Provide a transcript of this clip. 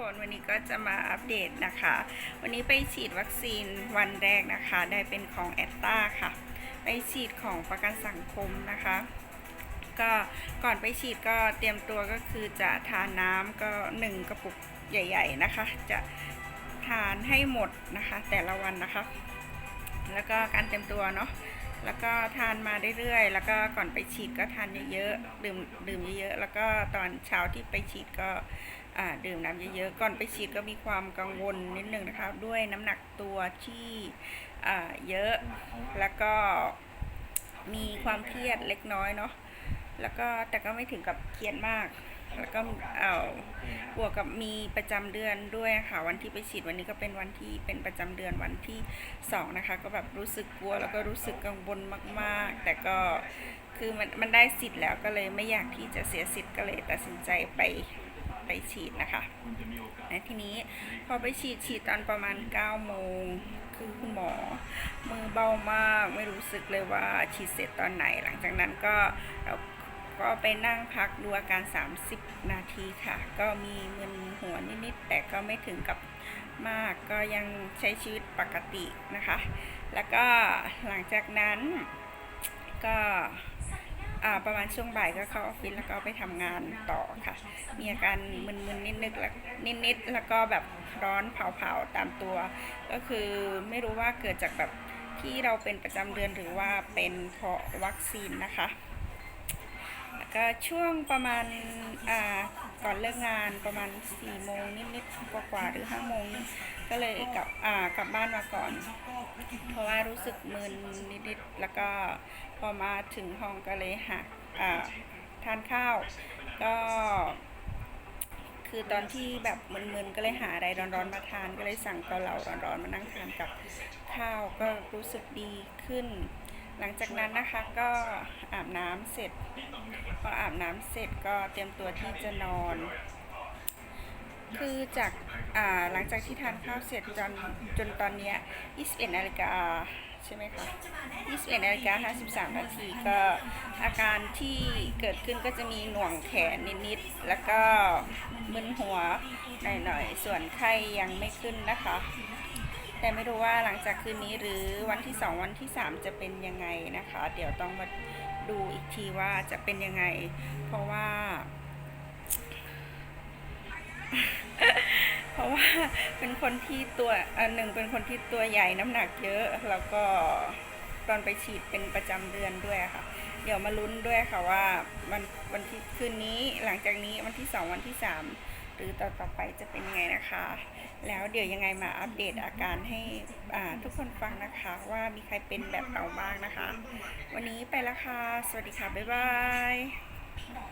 คนวันนี้ก็จะมาอัปเดตนะคะ วันนี้ไปฉีดวัคซีนวันแรกนะคะ ได้เป็นของแอตตาค่ะ ไปฉีดของประกันสังคมนะคะ ก็ก่อนไปฉีดก็เตรียมตัวก็คือจะทานน้ำก็หนึ่งกระปุกใหญ่ ๆนะคะ จะทานให้หมดนะคะ แต่ละวันนะคะ แล้วก็การเตรียมตัวเนาะ แล้วก็ทานมาเรื่อยๆ แล้วก็ก่อนไปฉีดก็ทานเยอะๆ ดื่มดื่มเยอะๆ แล้วก็ตอนเช้าที่ไปฉีดก็ดื่มน้ำเยอะๆ ก่อนไปฉีดก็มีความกังวลนิดนึงนะคะด้วยน้ำหนักตัวที่เยอะ แล้วก็มีความเครียดเล็กน้อยเนาะ แล้วก็แต่ก็ไม่ถึงกับเครียดมาก แล้วก็เอาบวกกับมีประจำเดือนด้วยค่ะวันที่ไปฉีดวันนี้ก็เป็นวันที่เป็นประจำเดือนวันที่สองนะคะ ก็แบบรู้สึกกลัวแล้วก็รู้สึกกังวลมาก ๆ แต่ก็คือมันมันได้สิทธิ์แล้วก็เลยไม่อยากที่จะเสียสิทธิ์ก็เลยตัดสินใจไปไปฉีดนะคะและทีนี้พอไปฉีดฉีดตอนประมาณ9โมงคือคุณหมอมือเบามาก ไม่รู้สึกเลยว่าฉีดเสร็จตอนไหน หลังจากนั้นก็ ก็ไปนั่งพักดูอาการ 30 นาทีค่ะ ก็มีมึนหัวนิดๆแต่ก็ไม่ถึงกับมากก็ยังใช้ชีวิตปกตินะคะ แล้วก็หลังจากนั้นก็ประมาณช่วงบ่ายก็เข้าออฟฟิศแล้วก็ไปทำงานต่อค่ะ มีอาการมึนๆนิดๆแล้วนิดๆแล้วก็แบบร้อนเผาๆตามตัว ก็คือไม่รู้ว่าเกิดจากแบบที่เราเป็นประจำเดือนหรือว่าเป็นเพราะวัคซีนนะคะ ก็ช่วงประมาณอ่าก่อนเลิกงานประมาณ4โมงนิดๆกว่าๆหรือ5โมงก็เลยกลับอ่ากลับบ้านมาก่อน เพราะว่ารู้สึกมึนนิดๆแล้วก็พอมาถึงห้องก็เลยหาอ่าทานข้าว ก็คือตอนที่แบบมึนๆก็เลยหาอะไรร้อนๆมาทานก็เลยสั่งเกาเหลาร้อนๆมานั่งทานกับข้าวก็รู้สึกดีขึ้น หลังจากนั้นนะคะก็อาบน้ำเสร็จพออาบน้ำเสร็จก็เตรียมตัวที่จะนอน คือจากาหลังจากที่ทานข้าวเสร็จจนจนตอนนี้ย21นาฬิกาใช่ไหมคะ21นาฬิกา53นาทีก็อาการที่เกิดขึ้นก็จะมีหน่วงแขนนิดๆแล้วก็มึนหัวหน่อยๆ ส่วนไข้ยังไม่ขึ้นนะคะ แต่ไม่รู้ว่าหลังจากคืนนี้หรือวันที่ 2 วันที่ 3 จะเป็นยังไงนะคะ เดี๋ยวต้องมาดูอีกทีว่าจะเป็นยังไง เพราะว่า เพราะว่าเป็นคนที่ตัวอันหนึ่งเป็นคนที่ตัวใหญ่น้ำหนักเยอะ แล้วก็ตอนไปฉีดเป็นประจำเดือนด้วยค่ะ เดี๋ยวมาลุ้นด้วยค่ะว่าวันวันที่คืนนี้หลังจากนี้วันที่สองวันที่สาม หรือต่อต่อไปจะเป็นยังไงนะคะ แล้วเดี๋ยวยังไงมาอัปเดตอาการให้ทุกคนฟังนะคะว่ามีใครเป็นแบบเราบ้างนะคะ วันนี้ไปละค่ะ สวัสดีค่ะ บ๊ายบาย